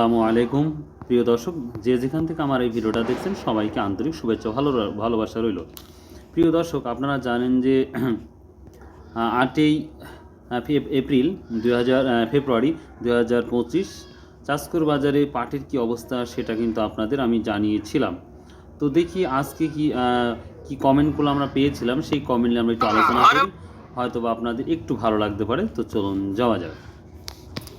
আসসালামু আলাইকুম। প্রিয় দর্শক, যে যেখান থেকে আমার এই ভিডিওটা দেখছেন, সবাইকে আন্তরিক শুভেচ্ছা ভালো ভালোবাসা রইল। প্রিয় দর্শক, আপনারা জানেন যে আটই এপ্রিল দুই হাজার ফেব্রুয়ারি দুই হাজার পঁচিশ চাষকর বাজারে পাটের কি অবস্থা সেটা কিন্তু আপনাদের আমি জানিয়েছিলাম। তো দেখি আজকে কি কি কমেন্টগুলো আমরা পেয়েছিলাম, সেই কমেন্টে আমরা একটু আলোচনা করি। হয়তো বা আপনাদের একটু ভালো লাগতে পারে, তো চলুন যাওয়া যাক।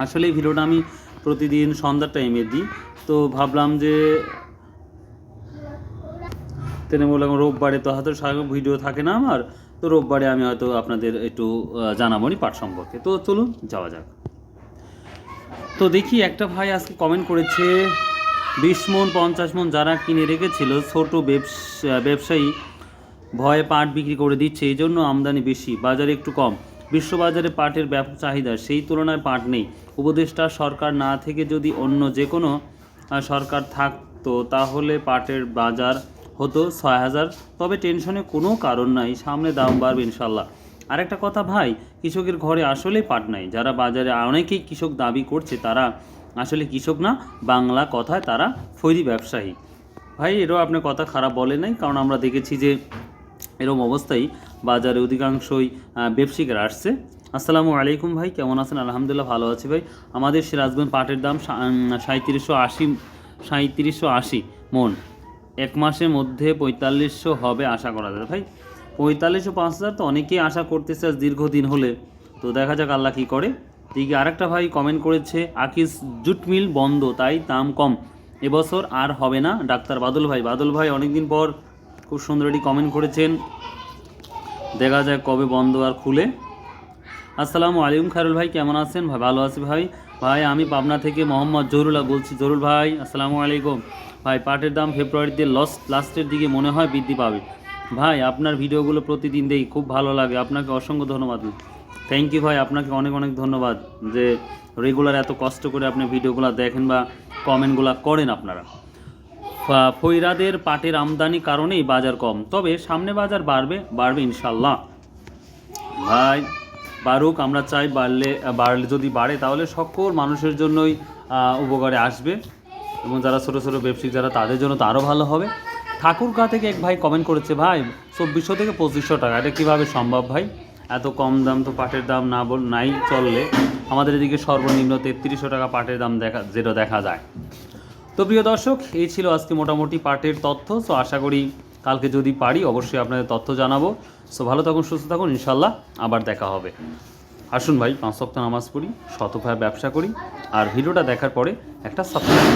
আসলে এই ভিডিওটা আমি প্রতিদিন সন্ধ্যার টাইমে দিই। তো ভাবলাম যে তেনে বললাম রোববারে তো হয়তো ভিডিও থাকে না আমার তো রোববারে আমি হয়তো আপনাদের একটু আহ, জানাব নি পাঠ সম্পর্কে। তো চলুন যাওয়া যাক। তো দেখি একটা ভাই আজকে কমেন্ট করেছে বিশ মন পঞ্চাশ মন যারা কিনে রেখেছিল ছোট ব্যবসা ব্যবসায়ী ভয়ে পাট বিক্রি করে দিচ্ছে এই জন্য আমদানি বেশি বাজারে একটু কম। বিশ্ববাজারে পাটের ব্যাপক চাহিদা, সেই তুলনায় পাট নেই। উপদেষ্টা সরকার না থেকে যদি অন্য যে কোনো সরকার থাকতো, তাহলে পাটের বাজার হতো ছয় হাজার। তবে টেনশনে কোনো কারণ নাই, সামনে দাম বাড়বে ইনশাল্লাহ। আরেকটা কথা ভাই, কৃষকের ঘরে আসলেই পাট নাই। যারা বাজারে অনেকেই কৃষক দাবি করছে, তারা আসলে কৃষক না, বাংলা কথায় তারা ফৈরি ব্যবসায়ী। ভাই, এরও আপনার কথা খারাপ বলে নাই, কারণ আমরা দেখেছি যে এরকম অবস্থায় বাজারে অধিকাংশই আহ, ব্যবসায়িকরা আসছে। আসসালামু আলাইকুম ভাই কেমন আছেন? আলহামদুলিল্লাহ ভালো আছি ভাই। আমাদের সিরাজগঞ্জ পাটের দাম সাঁত্রিশশো আশি সাঁত্রিশশো আশি মন। এক মাসের মধ্যে পঁয়তাল্লিশশো হবে আশা করা যায় ভাই। পঁয়তাল্লিশশো পাঁচ হাজার তো অনেকেই আশা করতেছে আজ দীর্ঘদিন হলে। তো দেখা যাক আল্লাহ কী করে। দিকে আরেকটা ভাই কমেন্ট করেছে আকিস জুট মিল বন্ধ তাই দাম কম। এবছর আর হবে না। ডাক্তার বাদল ভাই বাদল ভাই অনেকদিন পর খুব সুন্দর একটি কমেন্ট করেছেন। দেখা যায় কবে বন্ধ আর খুলে। আসসালামু আলাইকুম খায়রুল ভাই, কেমন আছেন? ভাই, ভালো আছি ভাই। ভাই, আমি পাবনা থেকে মোহাম্মদ জহুরুল্লাহ বলছি। জহুরুল ভাই, আসসালামু আলাইকুম। ভাই, পাটের দাম ফেব্রুয়ারিতে লস লাস্টের দিকে মনে হয় বৃদ্ধি পাবে। ভাই, আপনার ভিডিওগুলো প্রতিদিন দেই, খুব ভালো লাগে। আপনাকে অসংখ্য ধন্যবাদ। থ্যাংক ইউ ভাই, আপনাকে অনেক অনেক ধন্যবাদ যে রেগুলার এত কষ্ট করে আপনি ভিডিওগুলো দেখেন বা কমেন্টগুলো করেন আপনারা। ফৈরাদের পাটের আমদানি কারণেই বাজার কম। তবে সামনে বাজার বাড়বে বাড়বে ইনশাল্লাহ ভাই, বাড়ুক, আমরা চাই বাড়লে বাড়লে যদি বাড়ে, তাহলে সকল মানুষের জন্যই উপকারে আসবে। এবং যারা ছোটো ছোটো ব্যবসায়ী, যারা তাদের জন্য তো আরও ভালো হবে। ঠাকুরগা থেকে এক ভাই কমেন্ট করেছে, ভাই, চব্বিশশো থেকে পঁচিশশো টাকা, এটা কীভাবে সম্ভব ভাই? এত কম দাম তো পাটের দাম না বল, নাই চললে। আমাদের এদিকে সর্বনিম্ন তেত্রিশশো টাকা পাটের দাম দেখা, যেটা দেখা যায়। তো প্রিয় দর্শক, এই ছিল আজকে মোটামুটি পার্টের তথ্য। সো আশা করি কালকে যদি পারি, অবশ্যই আপনাদের তথ্য জানাব। সো ভালো থাকুন, সুস্থ থাকুন ইনশাল্লাহ আবার দেখা হবে। আসুন ভাই, পাঁচ সপ্তাহ নামাজ পড়ি শতভাবে ব্যবসা করি, আর ভিডিওটা দেখার পরে একটা সাবস্ক্রাইব